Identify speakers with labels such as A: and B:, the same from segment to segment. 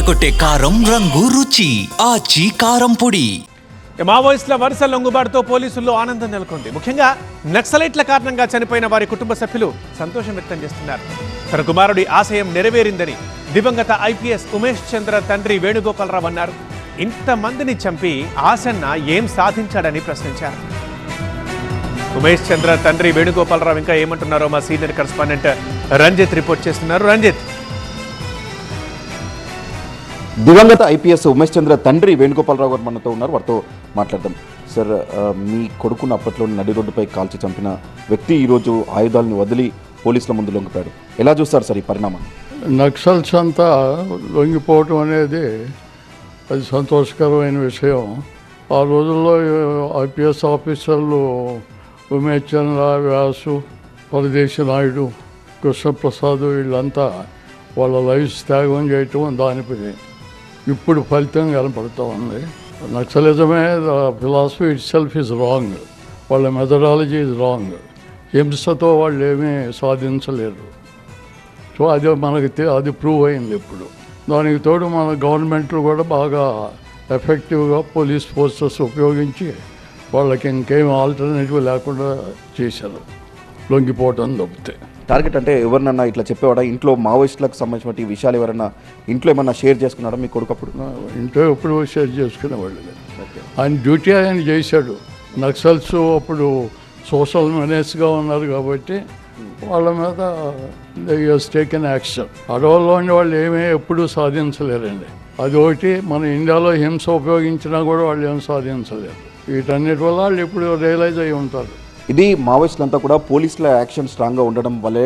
A: అదరగొట్టే కారం రంగు రుచి ఆచి కారం పొడి.
B: మావోయిస్టుల వరుస లొంగుబాటుతో పోలీసుల్లో ఆనందం నెలకొంది. ముఖ్యంగా నక్సలైట్ల కారణంగా చనిపోయిన వారి కుటుంబ సభ్యులు సంతోషం వ్యక్తం చేస్తున్నారు. తన కుమారుడి ఆశయం నెరవేరిందని దివంగత ఐపీఎస్ ఉమేష్ చంద్ర తండ్రి వేణుగోపాలరావు అన్నారు. ఇంతమందిని చంపి ఆసన్న ఏం సాధించాడని ప్రశ్నించారు. ఉమేష్ చంద్ర తండ్రి వేణుగోపాలరావు ఇంకా ఏమంటున్నారో మా సీనియర్ కరెస్పాండెంట్ రంజిత్ రిపోర్ట్ చేస్తున్నారు. రంజిత్
C: దివంగత ఐపీఎస్ ఉమేష్ చంద్ర తండ్రి వేణుగోపాలరావు గారు మనతో ఉన్నారు. వారితో మాట్లాడదాం. సార్ మీ కొడుకును అప్పట్లో నడి రోడ్డుపై కాల్చి చంపిన వ్యక్తి ఈరోజు ఆయుధాలను వదిలి పోలీసుల ముందు లొంగిపోయాడు. ఎలా చూస్తారు సార్ ఈ పరిణామం?
D: నక్సల్స్ అంతా లొంగిపోవటం అనేది అది సంతోషకరమైన విషయం. ఆ రోజుల్లో ఐపీఎస్ ఆఫీసర్లు ఉమేష్ చంద్ర వ్యాసు పరదేశి నాయుడు కృష్ణప్రసాద్ వీళ్ళంతా వాళ్ళ లైఫ్ త్యాగం చేయటం దానిపై ఇప్పుడు ఫలితం కనపడుతూ ఉంది. నక్సలిజమే philosophy itself is wrong. వాళ్ళ మెథడాలజీ ఇస్ రాంగ్. హింసతో వాళ్ళు ఏమీ సాధించలేరు. సో అది మనకి అది ప్రూవ్ అయింది ఇప్పుడు. దానికి తోడు మన గవర్నమెంట్లు కూడా బాగా ఎఫెక్టివ్గా పోలీస్ ఫోర్సెస్ ఉపయోగించి వాళ్ళకి ఇంకేం ఆల్టర్నేటివ్ లేకుండా చేశారు. లొంగిపోవటం తప్పితే
C: టార్గెట్ అంటే ఎవరినన్నా ఇట్లా చెప్పేవాడా? ఇంట్లో మావోయిస్టులకు సంబంధించిన విషయాలు ఎవరన్నా ఇంట్లో ఏమన్నా షేర్ చేసుకున్నాడా మీ కొడుకు అప్పుడు
D: ఇంట్లో ఎప్పుడు షేర్ చేసుకునేవాళ్ళు ఆయన డ్యూటీ ఆయన చేశాడు. నక్సల్స్ అప్పుడు సోషల్ మెనేస్గా ఉన్నారు కాబట్టి వాళ్ళ మీద టేకెన్ యాక్షన్ అడవుల్లో ఉండే వాళ్ళు ఏమీ ఎప్పుడూ సాధించలేరండి. అదొకటి మన ఇండియాలో హింస ఉపయోగించినా కూడా వాళ్ళు ఏం సాధించలేరు. వీటన్నిటి వల్ల వాళ్ళు ఇప్పుడు రియలైజ్ అయి ఉంటారు.
C: ఇది మావోయిస్టులంతా కూడా పోలీసుల యాక్షన్ స్ట్రాంగ్గా ఉండడం వల్లే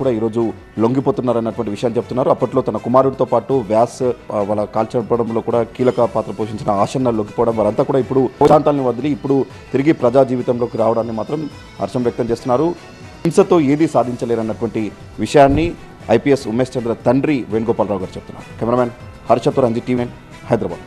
C: కూడా ఈరోజు లొంగిపోతున్నారు అన్నటువంటి విషయాన్ని చెప్తున్నారు. అప్పట్లో తన కుమారుడితో పాటు వ్యాస్ వాళ్ళ కాల్చడంలో కూడా కీలక పాత్ర పోషించిన ఆశన్న లొంగిపోవడం వారంతా కూడా ఇప్పుడు ప్రాంతాలను వదిలి ఇప్పుడు తిరిగి ప్రజా జీవితంలోకి రావడాన్ని మాత్రం హర్షం వ్యక్తం చేస్తున్నారు. హింసతో ఏది సాధించలేరన్నటువంటి విషయాన్ని ఐపీఎస్ ఉమేష్ చంద్ర తండ్రి వేణుగోపాలరావు గారు చెప్తున్నారు. కెమెరామ్యాన్ హర్షతో రంజిత్ టీవీ హైదరాబాద్.